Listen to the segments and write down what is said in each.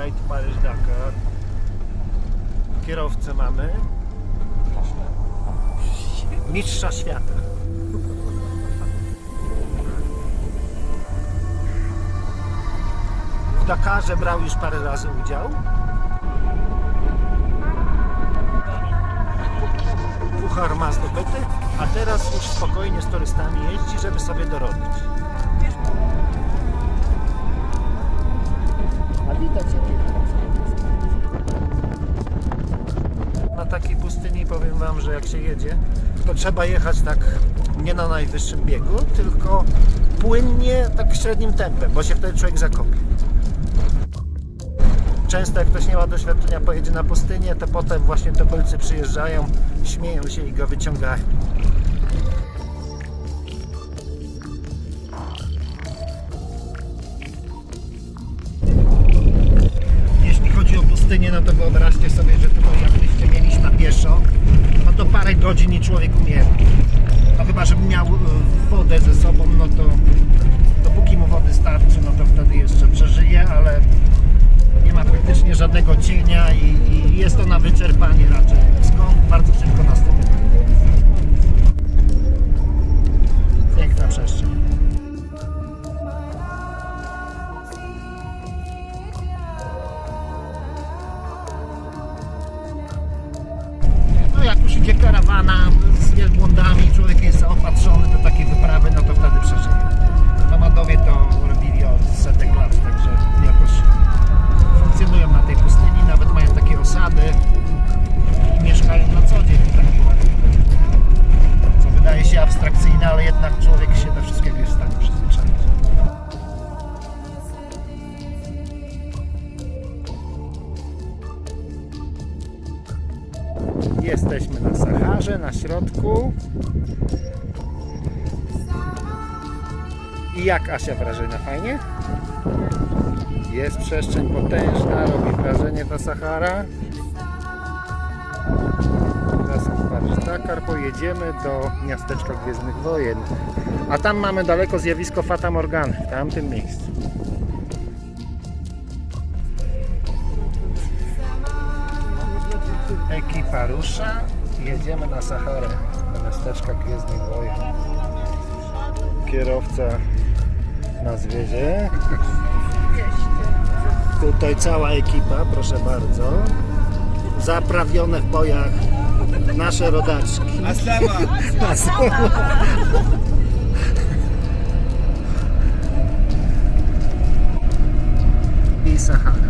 Rajd Paryż-Dakar. Kierowcę mamy. Mistrza świata. W Dakarze brał już parę razy udział. Puchar ma zdobyty, a teraz już spokojnie z turystami jeździ, żeby sobie dorobić. Widać jakie Na takiej pustyni powiem Wam, że jak się jedzie, to trzeba jechać tak nie na najwyższym biegu, tylko płynnie, tak średnim tempem, bo się wtedy człowiek zakopie. Często jak ktoś nie ma doświadczenia, pojedzie na pustynię, to potem właśnie tubylcy przyjeżdżają, śmieją się i go wyciągają. Pustynię, no to wyobraźcie sobie, że tutaj jakbyście mieli na pieszo, no to parę godzin i człowiek umie. No chyba, żeby miał e, wodę ze sobą, no to dopóki mu wody starczy, no to wtedy jeszcze przeżyje, ale nie ma praktycznie żadnego cienia i, i jest to na wyczerpanie Jesteśmy na Saharze, na środku. I jak Asia wrażenia? Fajnie? Jest przestrzeń potężna, robi wrażenie ta Sahara. Teraz Paryż Dakar, pojedziemy do miasteczka Gwiezdnych Wojen. A tam mamy daleko zjawisko Fata Morgany, w tamtym miejscu. Ekipa rusza, jedziemy na Saharę, do miasteczka Gwiezdnych Wojen. Kierowca nas wiezie. Tutaj cała ekipa, proszę bardzo. Zaprawione w bojach nasze rodaczki. Aslama. I Sahara.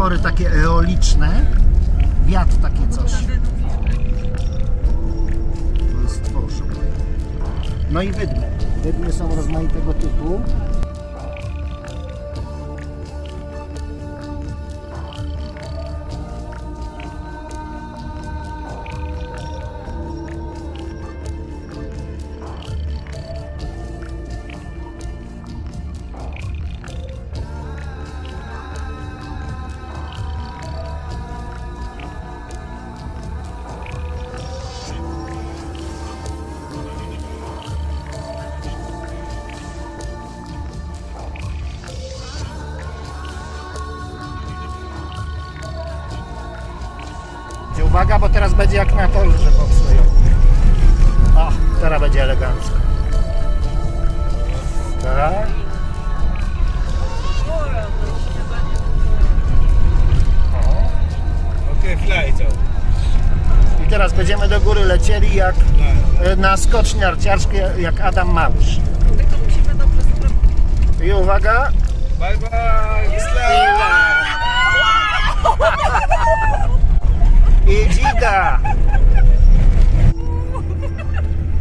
Utwory takie eoliczne. Wiatr takie coś. No i wydmy. Wydmy są rozmaitego typu. Uwaga, bo teraz będzie jak na torze popsują. O, teraz będzie elegancko. Tak. O. Okay, fly. I teraz będziemy do góry lecieli jak e, na skoczni narciarskiej, jak Adam Małysz. Tylko musimy dobrze sprawdzić. I uwaga, Bye bye. Dziga!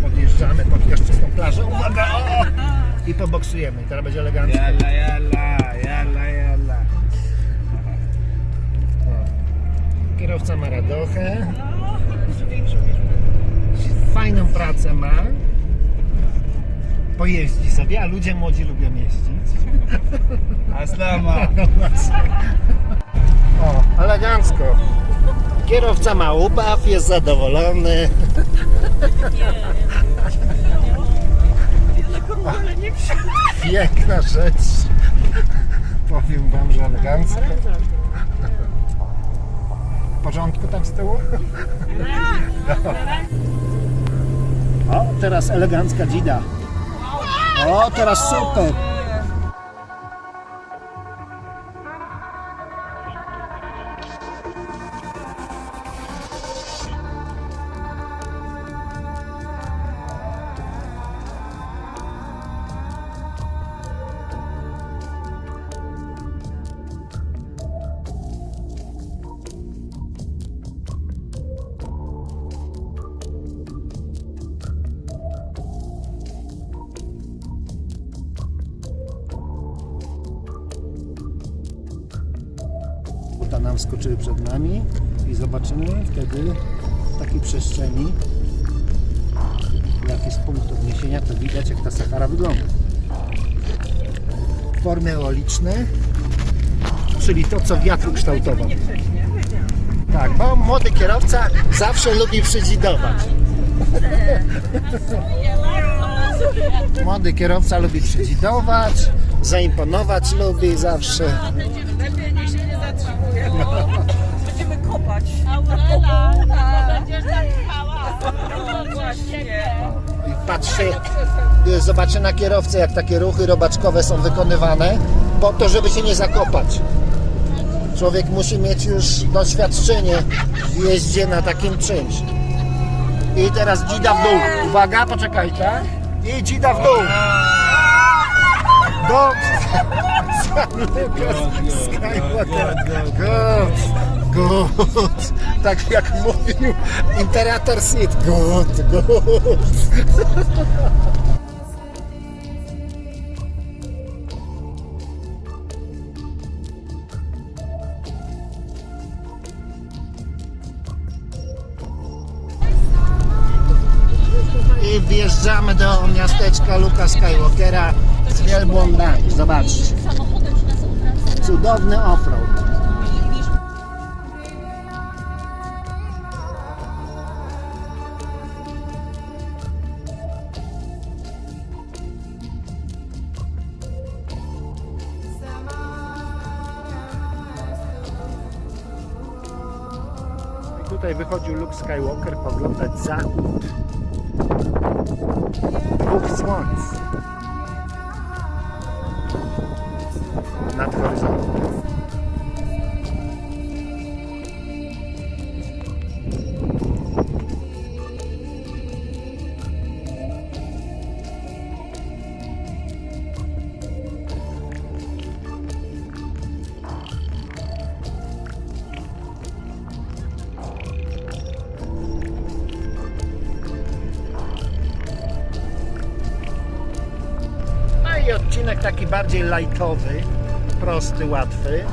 Podjeżdżamy pod piaszczystą plażę. Uwaga! O! I poboksujemy. I teraz będzie elegancko. Kierowca ma radochę. Fajną pracę ma. Pojeździ sobie, a ludzie młodzi lubią jeździć. Aslama. O, elegancko. Kierowca ma ubaw, jest zadowolony. Piękna rzecz. Powiem wam, że elegancko. porządku tam z tyłu? O, teraz elegancka dzida. O, teraz super. Nam skoczyły przed nami i zobaczymy wtedy w takiej przestrzeni jaki jest punkt odniesienia, to widać jak ta Sahara wygląda. Formy eoliczne, czyli to co wiatr kształtował. Tak, bo młody kierowca zawsze lubi przydzidować. Młody kierowca lubi przydzidować, zaimponować lubi zawsze. Kopać. Aurela, będziesz tak trwała. No właśnie. i patrzy, y, zobaczy na kierowcę, jak takie ruchy robaczkowe są wykonywane, po to, żeby się nie zakopać. Człowiek musi mieć już doświadczenie w jeździe na takim czymś. I teraz dzida w dół. Uwaga, poczekajcie. I dzida w dół. Do... Skywalker. Good, good. Tak jak mówił Imperator Sid. Good, good. I wjeżdżamy do miasteczka Luka Skywalkera z wielbłądami. Zobaczcie. Cudowny offroad. Tutaj wychodził Luke Skywalker poglądać zachód. Dwóch słońc. Taki bardziej lightowy, prosty, łatwy.